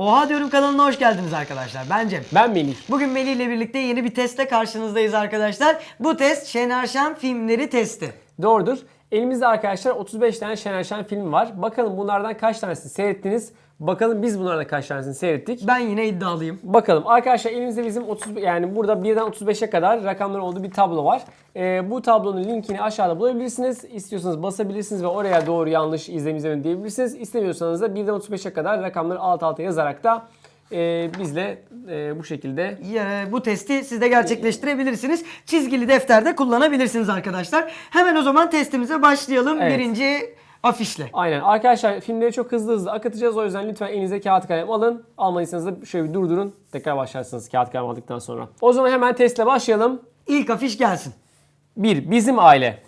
Oha diyorum kanalına hoş geldiniz arkadaşlar. Ben Cem. Ben Melih. Bugün Melih ile birlikte yeni bir testle karşınızdayız arkadaşlar. Bu test Şener Şen filmleri testi. Doğrudur. Elimizde arkadaşlar 35 tane Şener Şen filmi var. Bakalım bunlardan kaç tanesini seyrettiniz? Bakalım biz bunlardan kaç tanesini seyrettik? Ben yine iddialıyım. Bakalım arkadaşlar elimizde bizim 30 yani burada 1'den 35'e kadar rakamların olduğu bir tablo var. Ee, bu tablonun linkini aşağıda bulabilirsiniz. İstiyorsanız basabilirsiniz ve oraya doğru yanlış izlem izleme diyebilirsiniz. İstemiyorsanız da 1'den 35'e kadar rakamları alt alta yazarak da e, bizle e, bu şekilde Ya, bu testi siz de gerçekleştirebilirsiniz. Çizgili defterde kullanabilirsiniz arkadaşlar. Hemen o zaman testimize başlayalım. Evet. Birinci afişle. Aynen. Arkadaşlar filmleri çok hızlı hızlı akıtacağız. O yüzden lütfen elinize kağıt kalem alın. Almadıysanız da şöyle bir durdurun. Tekrar başlarsınız kağıt kalem aldıktan sonra. O zaman hemen testle başlayalım. İlk afiş gelsin. 1. Bizim aile.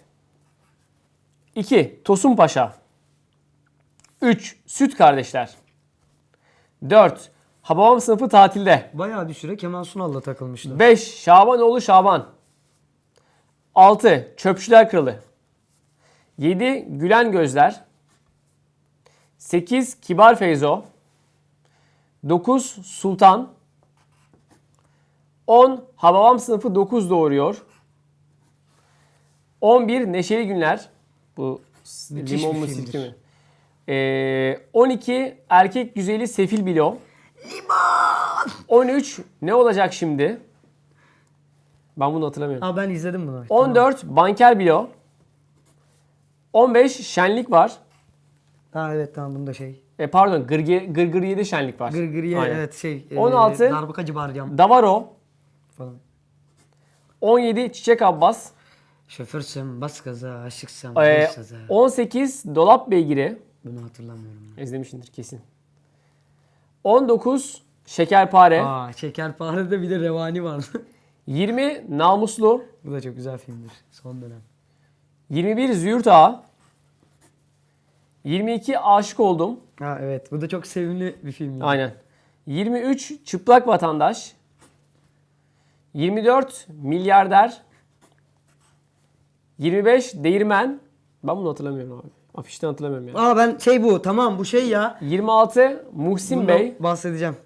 2. Tosun Paşa. 3. Süt kardeşler. 4. Hababam sınıfı tatilde. Bayağı bir süre Kemal Sunal'la takılmışlar. 5. Şabanoğlu Şaban. 6. Çöpçüler Kralı. 7. Gülen Gözler. 8. Kibar Feyzo. 9. Sultan. 10. Hababam sınıfı 9 doğuruyor. 11. Neşeli Günler. Bu Müthiş bir limon mu filmdir. sirke mi? Ee, 12. Erkek Güzeli Sefil Bilo. Limon. 13. Ne olacak şimdi? Ben bunu hatırlamıyorum. Aa ben izledim bunu. 14 Banker Bilo. 15 Şenlik var. Ha evet tamam bunda şey. E, pardon Gırgır, Gırgır 7 Şenlik var. Gırgırıye Aynen. evet şey. e, 16. Darbukacı Barcam Davaro. falan. 17 Çiçek Abbas. Şoförsün bas gaza aşıksın E, bas gaza. 18 Dolap Beygiri. Bunu hatırlamıyorum. İzlemişsindir kesin. 19 Şekerpare. Aa Şekerpare'de bir de Revani vardı. 20 Namuslu. Bu da çok güzel filmdir. Son dönem. 21 Züğürt Ağa. 22 Aşık Oldum. Ha evet bu da çok sevimli bir film. Aynen. 23 Çıplak Vatandaş. 24 Milyarder. 25 Değirmen. Ben bunu hatırlamıyorum abi. Afişten hatırlamıyorum ya. Aa ben şey bu tamam bu şey ya. 26 Muhsin Bundan Bey. bahsedeceğim.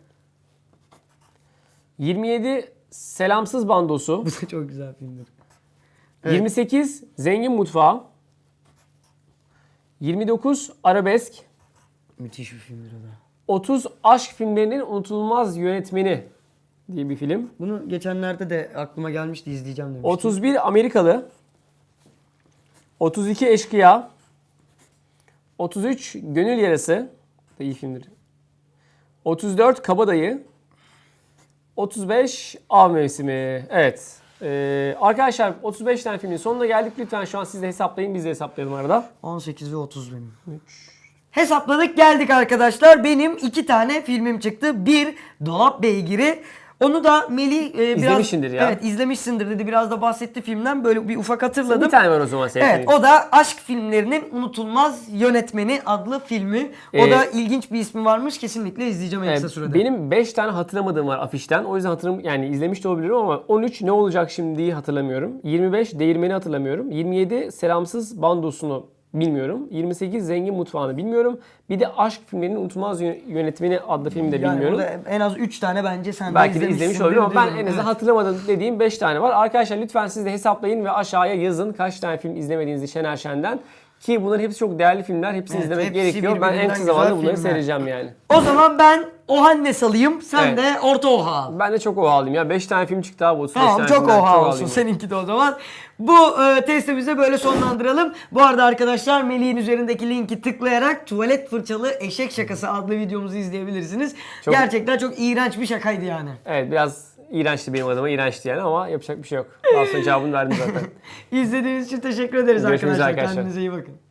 27 Selamsız Bandosu. Bu da çok güzel filmdir. Evet. 28 Zengin Mutfağı. 29 Arabesk. Müthiş bir filmdir o da. 30 Aşk filmlerinin unutulmaz yönetmeni diye bir film. Bunu geçenlerde de aklıma gelmişti izleyeceğim demiştim. 31 Amerikalı. 32 Eşkıya. 33 Gönül Yarası. Da iyi filmdir. 34 Kabadayı. 35 Av Mevsimi. Evet. Ee, arkadaşlar 35 tane filmin sonuna geldik. Lütfen şu an siz de hesaplayın. Biz de hesaplayalım arada. 18 ve 30 benim. Hesapladık geldik arkadaşlar. Benim iki tane filmim çıktı. Bir Dolap Beygiri. Onu da Melih e, biraz... İzlemişsindir ya. Evet izlemişsindir dedi. Biraz da bahsetti filmden. Böyle bir ufak hatırladım. Bir tane var o zaman senin. Evet o da aşk filmlerinin unutulmaz yönetmeni adlı filmi. O Ee, da ilginç bir ismi varmış. Kesinlikle izleyeceğim en Evet, kısa sürede. benim 5 tane hatırlamadığım var afişten. O yüzden hatırlam yani izlemiş de olabilirim ama 13 ne olacak şimdiyi hatırlamıyorum. 25 değirmeni hatırlamıyorum. 27 selamsız bandosunu bilmiyorum. 28 zengin mutfağını bilmiyorum. Bir de aşk filmlerinin unutulmaz yö- yönetmeni adlı filmi de yani bilmiyorum. burada en az 3 tane bence sen Belki de izlemiş olabilirim ama ben en azından Evet. hatırlamadım dediğim 5 tane var. Arkadaşlar lütfen siz de hesaplayın ve aşağıya yazın kaç tane film izlemediğinizi Şener Şen'den. Ki bunların hepsi çok değerli filmler. Hepsini Evet, izlemek hepsi gerekiyor. Ben en kısa zamanda bunları seyredeceğim yani. O zaman ben Ohanne salayım. Sen Evet. de orta oha al. Ben de çok oha alayım ya. 5 tane film çıktı abi. 35 Tamam tane çok filmden. oha olsun alayım. seninki de o zaman. Bu e, testimizi böyle sonlandıralım. Bu arada arkadaşlar Melih'in üzerindeki linki tıklayarak tuvalet fırçalı eşek şakası adlı videomuzu izleyebilirsiniz. Çok- Gerçekten çok iğrenç bir şakaydı yani. Evet biraz iğrençti benim adıma iğrençti yani ama yapacak bir şey yok. Daha sonra cevabını verdim zaten. İzlediğiniz için teşekkür ederiz Görüşmek üzere arkadaşlar. arkadaşlar. Kendinize iyi bakın.